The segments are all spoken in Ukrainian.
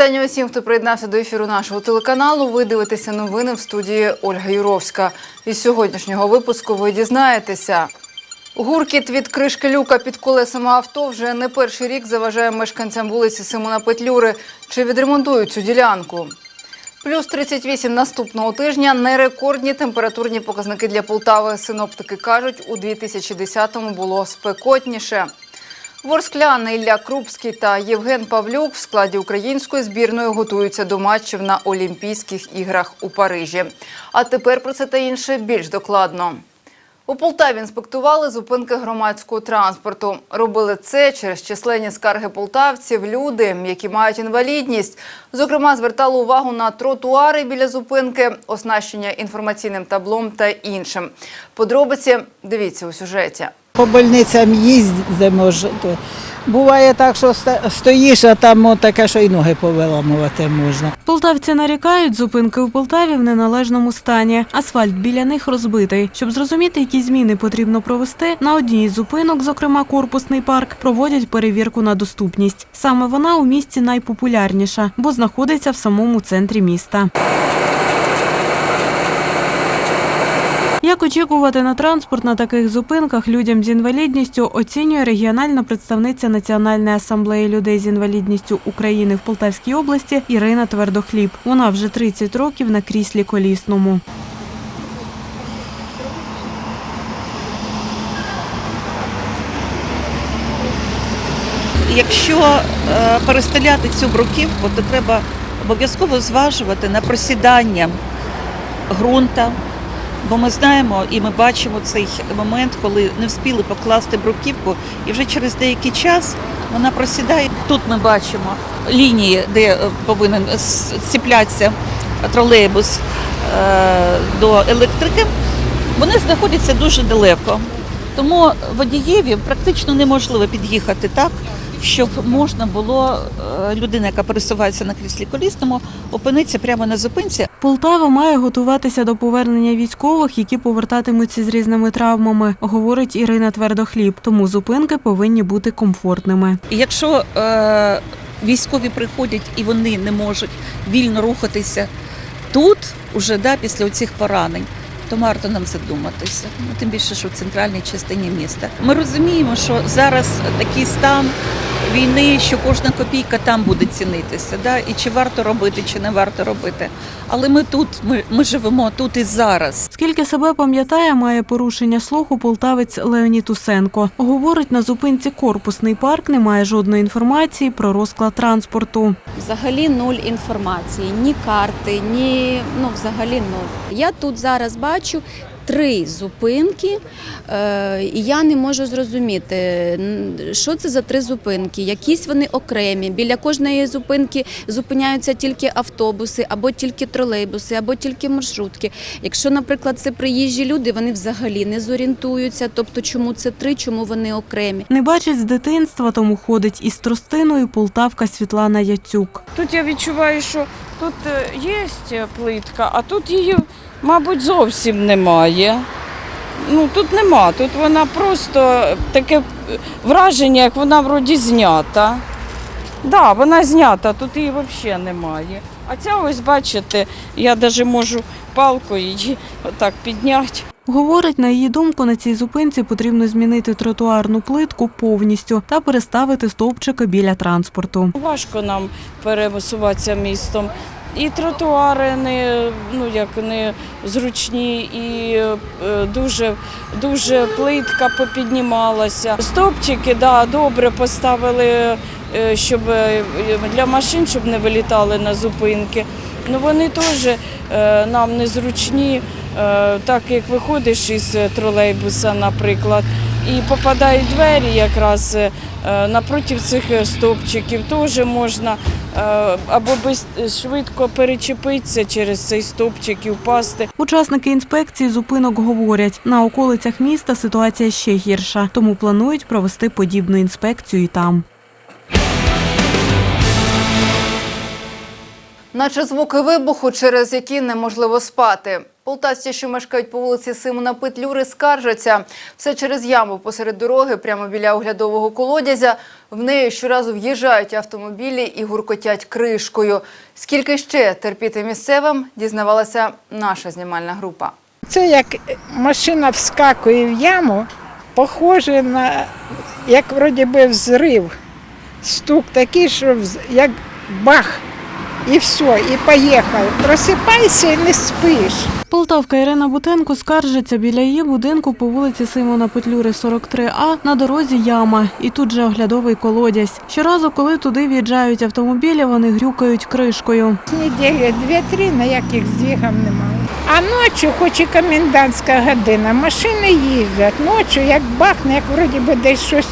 Вітання усім, хто приєднався до ефіру нашого телеканалу. Ви дивитеся новини в студії Ольга Юровська. Із сьогоднішнього випуску ви дізнаєтеся. Гуркіт від кришки люка під колесами авто вже не перший рік заважає мешканцям вулиці Симона Петлюри. Чи відремонтують цю ділянку? Плюс 38 наступного тижня не рекордні температурні показники для Полтави. Синоптики кажуть, у 2010-му було спекотніше. Ворскляни Ілля Крупський та Євген Павлюк в складі української збірної готуються до матчів на Олімпійських іграх у Парижі. А тепер про це та інше більш докладно. У Полтаві інспектували зупинки громадського транспорту. Робили це через численні скарги полтавців, люди, які мають інвалідність. Зокрема, звертали увагу на тротуари біля зупинки, оснащення інформаційним таблом та іншим. Подробиці дивіться у сюжеті. По больницям їздимо. Буває так, що стоїш, а там таке, що й ноги повиламувати можна. Полтавці нарікають, зупинки у Полтаві в неналежному стані. Асфальт біля них розбитий. Щоб зрозуміти, які зміни потрібно провести, на одній із зупинок, зокрема корпусний парк, проводять перевірку на доступність. Саме вона у місті найпопулярніша, бо знаходиться в самому центрі міста. Очікувати на транспорт на таких зупинках людям з інвалідністю, оцінює регіональна представниця Національної асамблеї людей з інвалідністю України в Полтавській області Ірина Твердохліб. Вона вже 30 років на кріслі колісному. Якщо е, перестеляти цю бруківку, то треба обов'язково зважувати на просідання ґрунта. Бо ми знаємо і ми бачимо цей момент, коли не встигли покласти бруківку, і вже через деякий час вона просідає. Тут ми бачимо лінії, де е, повинен зціплятися тролейбус е, до електрики. Вони знаходяться дуже далеко. Тому водієві практично неможливо під'їхати так, щоб можна було е, людина, яка пересувається на кріслі колісному, опинитися прямо на зупинці. Полтава має готуватися до повернення військових, які повертатимуться з різними травмами, говорить Ірина Твердохліб. Тому зупинки повинні бути комфортними. Якщо е, військові приходять і вони не можуть вільно рухатися тут, уже да, після цих поранень, то варто нам задуматися. Ну, тим більше, що в центральній частині міста. Ми розуміємо, що зараз такий стан війни, що кожна копійка там буде цінитися. Да? І чи варто робити, чи не варто робити. Але ми тут, ми, ми живемо тут і зараз. Скільки себе пам'ятає, має порушення слуху полтавець Леонід Усенко. Говорить, на зупинці корпусний парк немає жодної інформації про розклад транспорту. Взагалі нуль інформації, ні карти, ні ну взагалі нуль. Я тут зараз бачу. Три зупинки, е, і я не можу зрозуміти, що це за три зупинки. Якісь вони окремі. Біля кожної зупинки зупиняються тільки автобуси, або тільки тролейбуси, або тільки маршрутки. Якщо, наприклад, це приїжджі люди, вони взагалі не зорієнтуються. Тобто, чому це три, чому вони окремі. Не бачить з дитинства, тому ходить із тростиною полтавка Світлана Яцюк. Тут я відчуваю, що тут є плитка, а тут її, мабуть, зовсім немає. Ну, тут нема, тут вона просто таке враження, як вона вроді знята. Так, да, вона знята, тут її взагалі немає. А ця ось, бачите, я навіть можу палкою її отак підняти. Говорить, на її думку, на цій зупинці потрібно змінити тротуарну плитку повністю та переставити стовпчики біля транспорту. Важко нам пересуватися містом. І тротуари не, ну, як не зручні, і е, дуже, дуже плитка попіднімалася. Стопчики да, добре поставили, е, щоб е, для машин, щоб не вилітали на зупинки. Ну, вони теж нам незручні, так як виходиш із тролейбуса, наприклад, і попадають двері якраз е, напроти цих стовпчиків, теж можна е, або швидко перечепитися через цей стовпчик і впасти. Учасники інспекції зупинок говорять, на околицях міста ситуація ще гірша, тому планують провести подібну інспекцію і там. Наче звуки вибуху, через які неможливо спати. Полтавці, що мешкають по вулиці Симона Петлюри, скаржаться. Все через яму посеред дороги, прямо біля оглядового колодязя. В неї щоразу в'їжджають автомобілі і гуркотять кришкою. Скільки ще терпіти місцевим, дізнавалася наша знімальна група. Це як машина вскакує в яму, похоже на як вроді би взрив. Стук такий, що як бах, і все, і поїхав. Просипайся і не спиш. Полтавка Ірина Бутенко скаржиться біля її будинку по вулиці Симона Петлюри, 43А, на дорозі яма, і тут же оглядовий колодязь. Щоразу, коли туди в'їжджають автомобілі, вони грюкають кришкою. Неділі дві-три ніяких здвигів немає. А ночі, хоч і комендантська година, машини їздять. Ночі, як бахне, як вроді би десь щось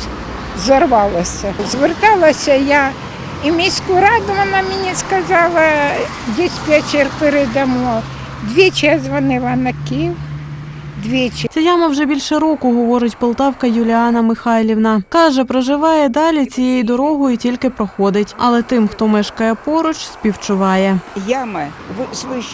зорвалося. Зверталася я і міську раду вона мені сказала, диспетчер передамо. Двічі я дзвонила на Київ, двічі. Ця яма вже більше року, говорить полтавка Юліана Михайлівна. Каже, проживає далі цією дорогою, тільки проходить. Але тим, хто мешкає поруч, співчуває. Яма,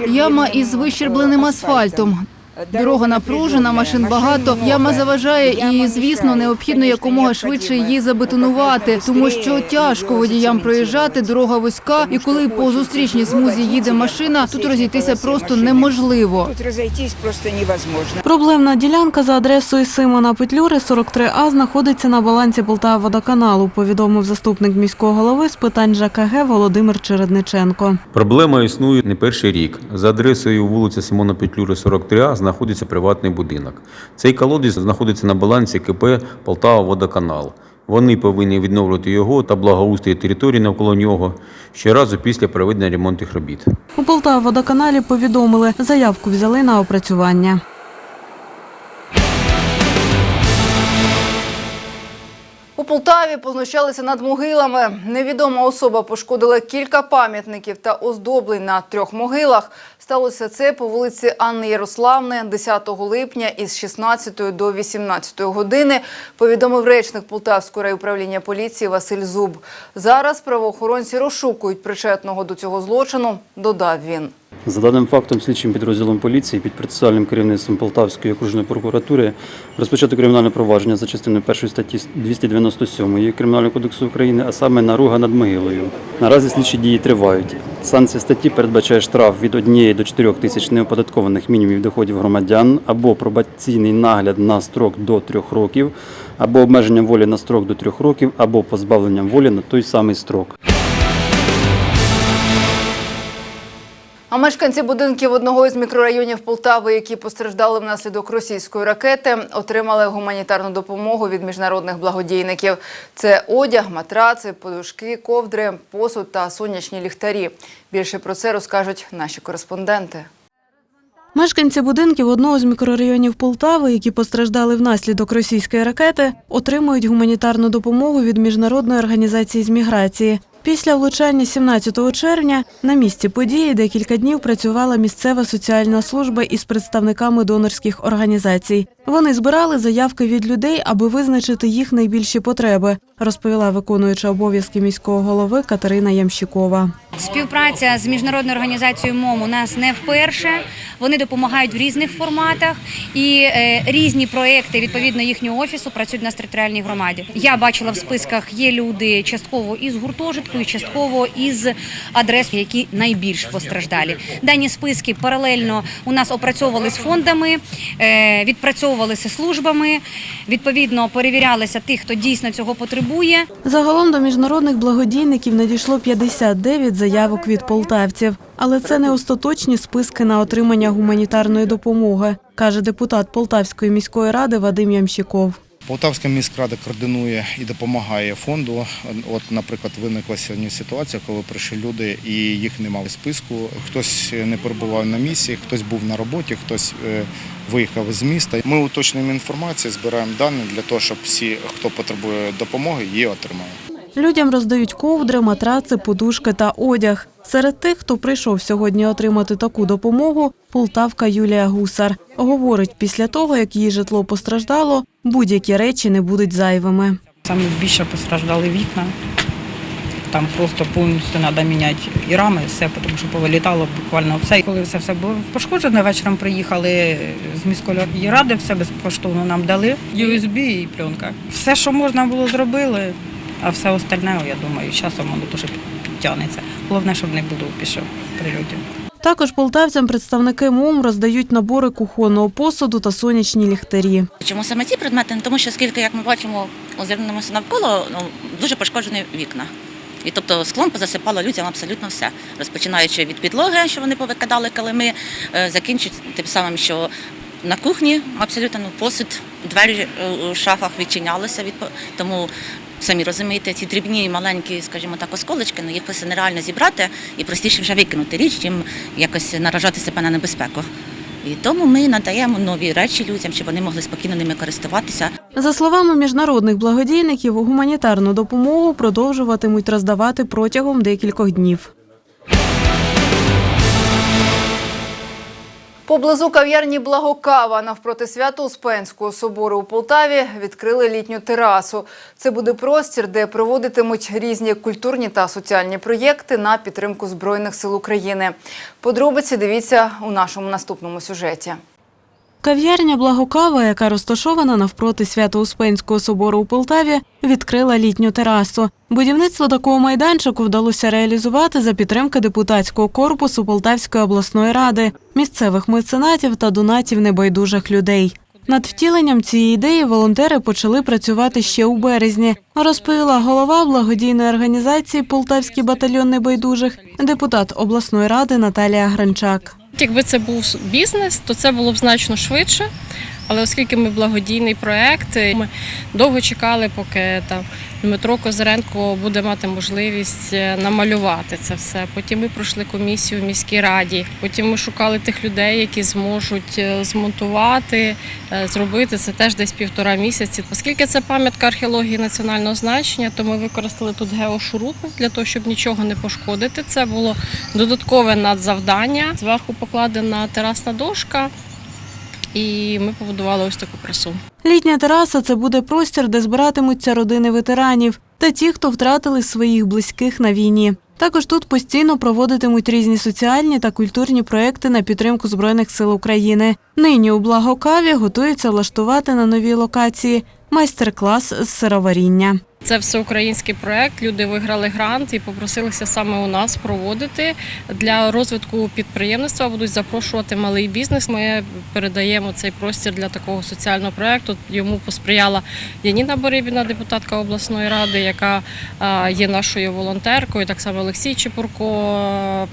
Яма із вищербленим асфальтом. Дорога напружена, машин багато. Яма заважає, і звісно, необхідно якомога швидше її забетонувати, тому що тяжко водіям проїжджати. Дорога вузька, і коли по зустрічній смузі їде машина, тут розійтися просто неможливо. Тут розійтись просто невозможно. Проблемна ділянка за адресою Симона Петлюри, 43А, знаходиться на балансі Полтава-водоканалу, повідомив заступник міського голови з питань ЖКГ Володимир Чередниченко. Проблема існує не перший рік. За адресою вулиця Симона Петлюри, 43А знаходиться приватний будинок. Цей колодязь знаходиться на балансі КП Полтава Водоканал. Вони повинні відновлювати його та благоустрій території навколо нього щоразу після проведення ремонтних робіт. У Полтава-водоканалі повідомили, заявку взяли на опрацювання. У Полтаві познущалися над могилами. Невідома особа пошкодила кілька пам'ятників та оздоблень на трьох могилах. Сталося це по вулиці Анни Ярославни 10 липня із 16 до 18 години, повідомив речник Полтавського райуправління поліції Василь Зуб. Зараз правоохоронці розшукують причетного до цього злочину, додав він. За даним фактом, слідчим підрозділом поліції під процесуальним керівництвом Полтавської окружної прокуратури розпочато кримінальне провадження за частиною 1 статті 297 Кримінального кодексу України, а саме наруга над могилою. Наразі слідчі дії тривають. Санкція статті передбачає штраф від 1 до 4 тисяч неоподаткованих мінімумів доходів громадян або пробаційний нагляд на строк до 3 років, або обмеження волі на строк до 3 років, або позбавленням волі на той самий строк. А мешканці будинків одного із мікрорайонів Полтави, які постраждали внаслідок російської ракети, отримали гуманітарну допомогу від міжнародних благодійників. Це одяг, матраци, подушки, ковдри, посуд та сонячні ліхтарі. Більше про це розкажуть наші кореспонденти. Мешканці будинків одного з мікрорайонів Полтави, які постраждали внаслідок російської ракети, отримують гуманітарну допомогу від міжнародної організації з міграції. Після влучання 17 червня на місці події декілька днів працювала місцева соціальна служба із представниками донорських організацій. Вони збирали заявки від людей, аби визначити їх найбільші потреби, розповіла виконуюча обов'язки міського голови Катерина Ямщикова. Співпраця з міжнародною організацією МОМ у нас не вперше. Вони допомагають в різних форматах і е, різні проекти відповідно їхнього офісу працюють на територіальній громаді. Я бачила в списках є люди частково із гуртожитку, і частково із адрес, які найбільш постраждалі. Дані списки паралельно у нас опрацьовували з фондами, е, відпрацьовувалися службами. Відповідно, перевірялися тих, хто дійсно цього потребує. Загалом до міжнародних благодійників надійшло 59 заявок від полтавців. Але це не остаточні списки на отримання гуманітарної допомоги, каже депутат Полтавської міської ради Вадим Ямщиков. Полтавська міськрада координує і допомагає фонду. От, наприклад, виникла сьогодні ситуація, коли прийшли люди і їх немає в списку. Хтось не перебував на місці, хтось був на роботі, хтось е, виїхав з міста. Ми уточнюємо інформацію, збираємо дані для того, щоб всі, хто потребує допомоги, її отримали. Людям роздають ковдри, матраци, подушки та одяг. Серед тих, хто прийшов сьогодні отримати таку допомогу, полтавка Юлія Гусар. Говорить, після того, як її житло постраждало, будь-які речі не будуть зайвими. Саме більше постраждали вікна, там просто повністю треба міняти і рами, і все, тому що повилітало буквально все. Коли все все було пошкоджено, вечором приїхали з міської ради, все безкоштовно нам дали. USB і пленка. Все, що можна було, зробили, а все остальне, я думаю, часом воно теж підтягнеться. Головне, щоб не було пішов прильотів. Також полтавцям представники МОМ роздають набори кухонного посуду та сонячні ліхтарі. Чому саме ці предмети? Ну, Тому що скільки, як ми бачимо, озирнемося навколо, ну, дуже пошкоджені вікна. І тобто склом позасипало людям абсолютно все, розпочинаючи від підлоги, що вони повикидали килими, е, закінчуючи тим самим, що на кухні абсолютно ну, посуд, двері е, у шафах відчинялися. Тому самі розумієте, ці дрібні маленькі, скажімо так, осколочки, ну їх просто нереально зібрати і простіше вже викинути річ, чим якось наражати себе на небезпеку. І тому ми надаємо нові речі людям, щоб вони могли спокійно ними користуватися. За словами міжнародних благодійників, гуманітарну допомогу продовжуватимуть роздавати протягом декількох днів. Поблизу кав'ярні Благокава навпроти Свято-Успенського собору у Полтаві відкрили літню терасу. Це буде простір, де проводитимуть різні культурні та соціальні проєкти на підтримку Збройних сил України. Подробиці дивіться у нашому наступному сюжеті. Кав'ярня Благокава, яка розташована навпроти Свято-Успенського собору у Полтаві, відкрила літню терасу. Будівництво такого майданчику вдалося реалізувати за підтримки депутатського корпусу Полтавської обласної ради, місцевих меценатів та донатів небайдужих людей. Над втіленням цієї ідеї волонтери почали працювати ще у березні, розповіла голова благодійної організації Полтавський батальйон небайдужих, депутат обласної ради Наталія Гранчак. Якби це був бізнес, то це було б значно швидше. Але оскільки ми благодійний проект, ми довго чекали, поки там Дмитро Козиренко буде мати можливість е, намалювати це все. Потім ми пройшли комісію в міській раді. Потім ми шукали тих людей, які зможуть е, змонтувати, е, зробити це теж десь півтора місяці. Оскільки це пам'ятка археології національного значення, то ми використали тут геошурупи для того, щоб нічого не пошкодити. Це було додаткове надзавдання. Зверху покладена терасна дошка. І ми побудували ось таку красу. Літня тераса це буде простір, де збиратимуться родини ветеранів та ті, хто втратили своїх близьких на війні. Також тут постійно проводитимуть різні соціальні та культурні проекти на підтримку Збройних сил України. Нині у Благокаві готуються влаштувати на новій локації майстер-клас з сироваріння. Це всеукраїнський проект. Люди виграли грант і попросилися саме у нас проводити для розвитку підприємництва. Будуть запрошувати малий бізнес. Ми передаємо цей простір для такого соціального проекту. Йому посприяла Яніна Борибіна, депутатка обласної ради, яка є нашою волонтеркою. Так само Олексій Чепурко,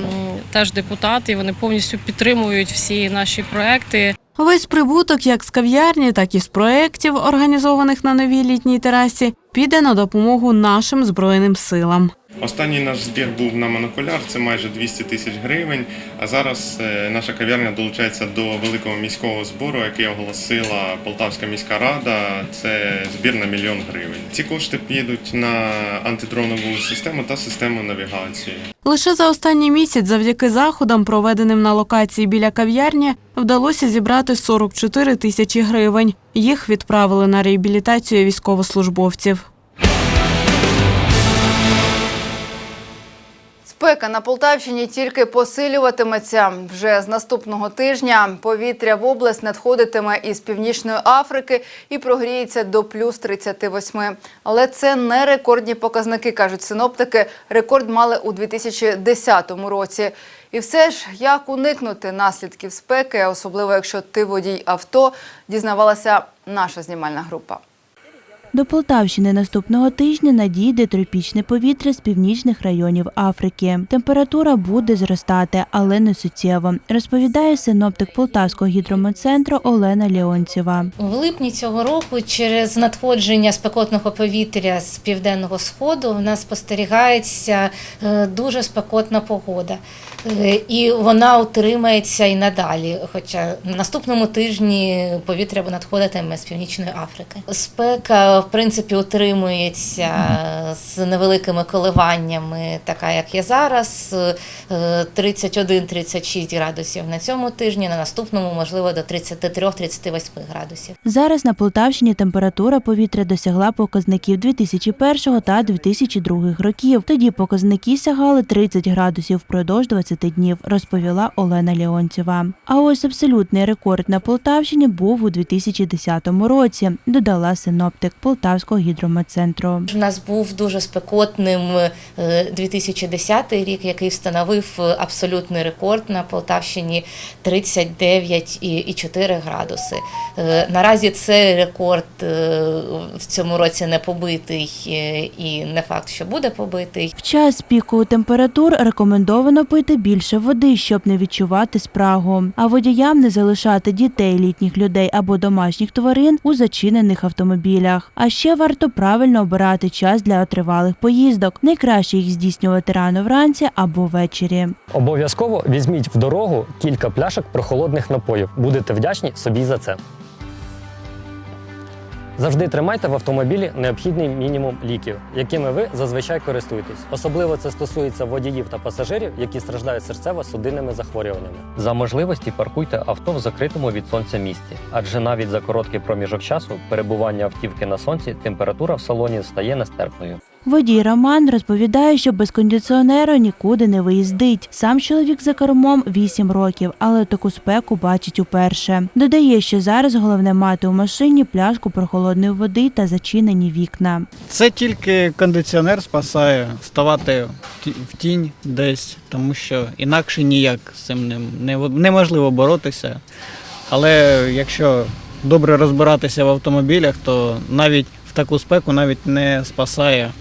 теж депутат. І вони повністю підтримують всі наші проекти. Весь прибуток як з кав'ярні, так і з проєктів, організованих на новій літній терасі, піде на допомогу нашим збройним силам. Останній наш збір був на монокуляр, це майже 200 тисяч гривень. А зараз е, наша кав'ярня долучається до великого міського збору, який оголосила Полтавська міська рада. Це збір на мільйон гривень. Ці кошти підуть на антидронову систему та систему навігації. Лише за останній місяць, завдяки заходам, проведеним на локації біля кав'ярні, вдалося зібрати 44 тисячі гривень. Їх відправили на реабілітацію військовослужбовців. Спека на Полтавщині тільки посилюватиметься. Вже з наступного тижня повітря в область надходитиме із Північної Африки і прогріється до плюс 38. Але це не рекордні показники, кажуть синоптики. Рекорд мали у 2010 році. І все ж, як уникнути наслідків спеки, особливо якщо ти водій авто, дізнавалася наша знімальна група. До Полтавщини наступного тижня надійде тропічне повітря з північних районів Африки. Температура буде зростати, але не суттєво, розповідає синоптик Полтавського гідрометцентру Олена Леонцєва. У липні цього року через надходження спекотного повітря з південного сходу в нас спостерігається е, дуже спекотна погода. Е, І вона утримається і надалі. Хоча на наступному тижні повітря надходитиме з Північної Африки. Спека, в принципі, утримується з невеликими коливаннями, така як є зараз. е, 31-36 градусів на цьому тижні, на наступному, можливо, до 33-38 градусів. Зараз на Полтавщині температура повітря досягла показників 2001 та 2002 років. Тоді показники сягали 30 градусів впродовж 20 днів, розповіла Олена Леонтьєва. А ось абсолютний рекорд на Полтавщині був у 2010 році, додала синоптик Полтавського гідрометцентру. У нас був дуже спекотним е, 2010 рік, який встановив е, абсолютний рекорд на Полтавщині 39,4 градуси. Е, Наразі цей рекорд е, в цьому році не побитий е, і не факт, що буде побитий. В час піку температур рекомендовано пити більше води, щоб не відчувати спрагу. А водіям не залишати дітей, літніх людей або домашніх тварин у зачинених автомобілях. А ще варто правильно обирати час для тривалих поїздок. Найкраще їх здійснювати рано вранці або ввечері. Обов'язково візьміть в дорогу кілька пляшок прохолодних напоїв. Будете вдячні собі за це. Завжди тримайте в автомобілі необхідний мінімум ліків, якими ви зазвичай користуєтесь. Особливо це стосується водіїв та пасажирів, які страждають серцево-судинними захворюваннями. За можливості паркуйте авто в закритому від сонця місці, адже навіть за короткий проміжок часу перебування автівки на сонці температура в салоні стає нестерпною. Водій Роман розповідає, що без кондиціонера нікуди не виїздить. Сам чоловік за кермом 8 років, але таку спеку бачить уперше. Додає, що зараз головне мати у машині пляшку прохолодної води та зачинені вікна. Це тільки кондиціонер спасає ставати в тінь десь, тому що інакше ніяк з цим не, не- неможливо боротися. Але якщо добре розбиратися в автомобілях, то навіть в таку спеку навіть не спасає.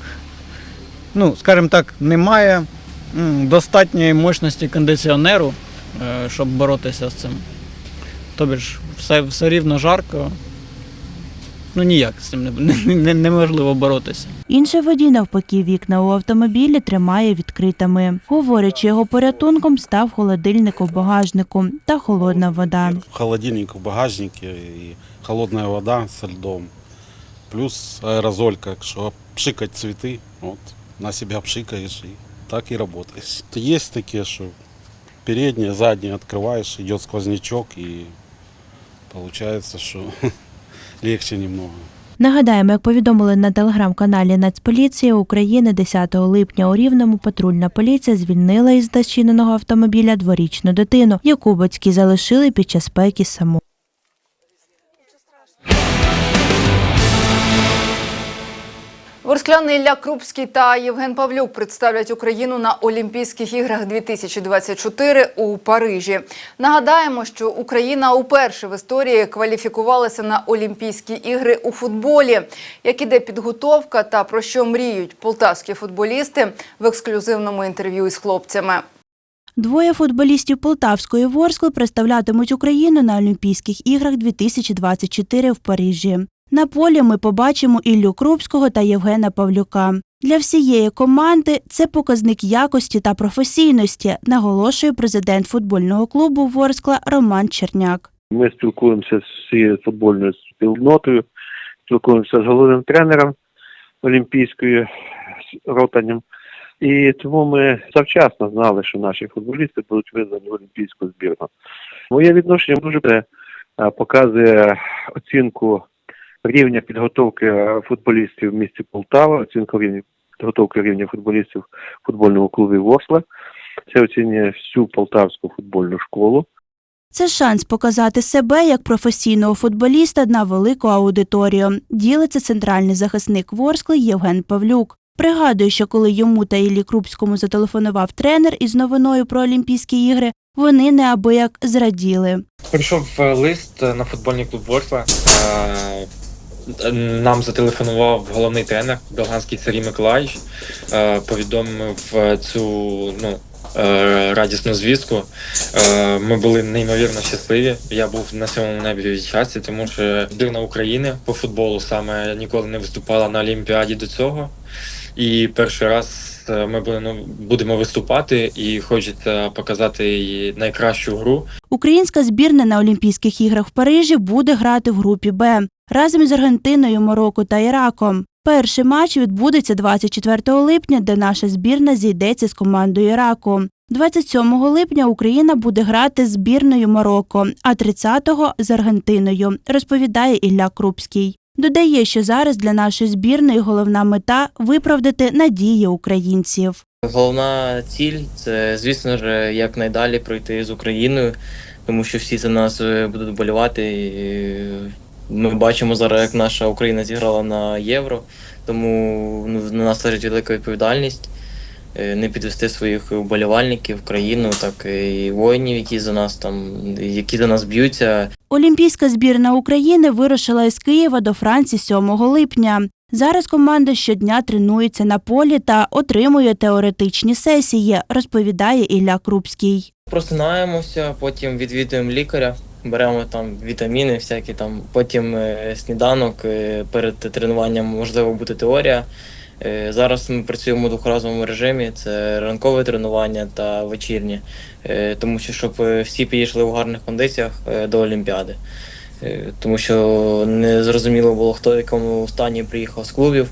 Ну, скажімо так, немає достатньої мощності кондиціонеру, е, щоб боротися з цим. Тобі ж все, все рівно жарко. Ну ніяк з цим не, не, неможливо боротися. Інший водій навпаки вікна у автомобілі тримає відкритими. Говорячи, його порятунком став холодильник у багажнику та холодна вода. холодильник в багажнике и холодная вода со льдом Плюс аэрозолька, что пшикать цветы, вот, на себя пшикаешь и так и работаешь. Есть такие, что передние, задние открываешь, идет сквознячок и получается, что легче немного. Нагадаємо, як повідомили на телеграм-каналі Нацполіції України 10 липня у Рівному патрульна поліція звільнила із зачиненого автомобіля дворічну дитину, яку батьки залишили під час спеки саму. Ворскляний Ілля Крупський та Євген Павлюк представлять Україну на Олімпійських іграх 2024 у Парижі. Нагадаємо, що Україна уперше в історії кваліфікувалася на Олімпійські ігри у футболі. Як іде підготовка та про що мріють полтавські футболісти в ексклюзивному інтерв'ю із хлопцями. Двоє футболістів Полтавської Ворскли представлятимуть Україну на Олімпійських іграх 2024 в Парижі. На полі ми побачимо Іллю Крупського та Євгена Павлюка. Для всієї команди це показник якості та професійності, наголошує президент футбольного клубу Ворскла Роман Черняк. Ми спілкуємося з всією футбольною спільнотою, спілкуємося з головним тренером Олімпійської з Ротанем. І тому ми завчасно знали, що наші футболісти будуть визвані в олімпійську збірну. Моє відношення дуже показує оцінку рівня підготовки е, футболістів в місті Полтава, оцінку рівня підготовки рівня футболістів в футбольному клубі Ворскла. Це оцінює всю полтавську футбольну школу. Це шанс показати себе як професійного футболіста на велику аудиторію. Ділиться центральний захисник Ворскли Євген Павлюк. Пригадує, що коли йому та Іллі Крупському зателефонував тренер із новиною про Олімпійські ігри, вони неабияк зраділи. Прийшов е, лист на футбольний клуб Ворсла. Нам зателефонував головний тренер Долганський Сергій Миколаївич, е, повідомив е, цю ну, е, радісну звістку. Ми були неймовірно щасливі. Я був на сьомому небі від щастя, тому що збірна України по футболу саме ніколи не виступала на Олімпіаді до цього. І перший раз ми будемо будемо виступати і хочеться показати найкращу гру. Українська збірна на Олімпійських іграх в Парижі буде грати в групі Б разом із Аргентиною, Марокко та Іраком. Перший матч відбудеться 24 липня, де наша збірна зійдеться з командою Іраку. 27 липня Україна буде грати з збірною Марокко, а 30-го – з Аргентиною, розповідає Ілля Крупський. Додає, що зараз для нашої збірної головна мета виправдати надії українців. Головна ціль це, звісно ж, якнайдалі пройти з Україною, тому що всі за нас е, будуть болювати. Ми бачимо зараз, як наша Україна зіграла на євро, тому ну, на нас лежить велика відповідальність е, не підвести своїх вболівальників, країну, так і воїнів, які за нас там, які за нас б'ються. Олімпійська збірна України вирушила із Києва до Франції 7 липня. Зараз команда щодня тренується на полі та отримує теоретичні сесії, розповідає Ілля Крупський. Просинаємося, потім відвідуємо лікаря, беремо там вітаміни, всякі там, потім е, сніданок. е, Перед тренуванням можливо буде теорія. Е, Зараз ми працюємо в двохразовому режимі: це ранкове тренування та вечірнє, тому що щоб всі підійшли в гарних кондиціях до Олімпіади. Тому що не зрозуміло було, хто в якому стані приїхав з клубів.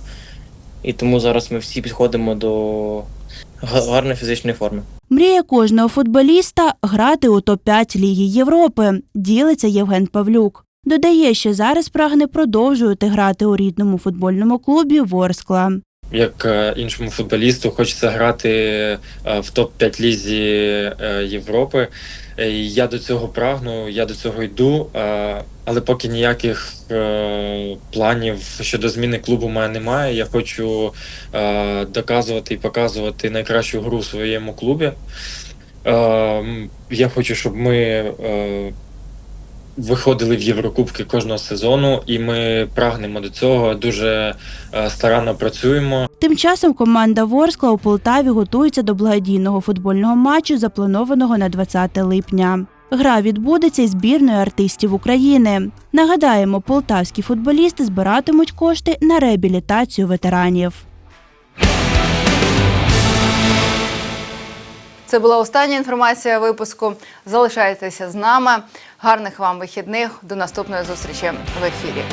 І тому зараз ми всі підходимо до гарної фізичної форми. Мрія кожного футболіста грати у топ-5 Ліги Європи, ділиться Євген Павлюк. Додає, що зараз прагне продовжувати грати у рідному футбольному клубі Ворскла. Як е, іншому футболісту хочеться грати е, в топ-5 лізі е, Європи. Е, Я до цього прагну, я до цього йду, е, але поки ніяких е, планів щодо зміни клубу мене немає. Я хочу доказувати і показувати найкращу гру в своєму клубі. Я хочу, щоб ми виходили в Єврокубки кожного сезону, і ми прагнемо до цього. Дуже е, старанно працюємо. Тим часом команда Ворскла у Полтаві готується до благодійного футбольного матчу, запланованого на 20 липня. Гра відбудеться із збірною артистів України. Нагадаємо, полтавські футболісти збиратимуть кошти на реабілітацію ветеранів. Це була остання інформація випуску. Залишайтеся з нами. Гарних вам вихідних. До наступної зустрічі в ефірі.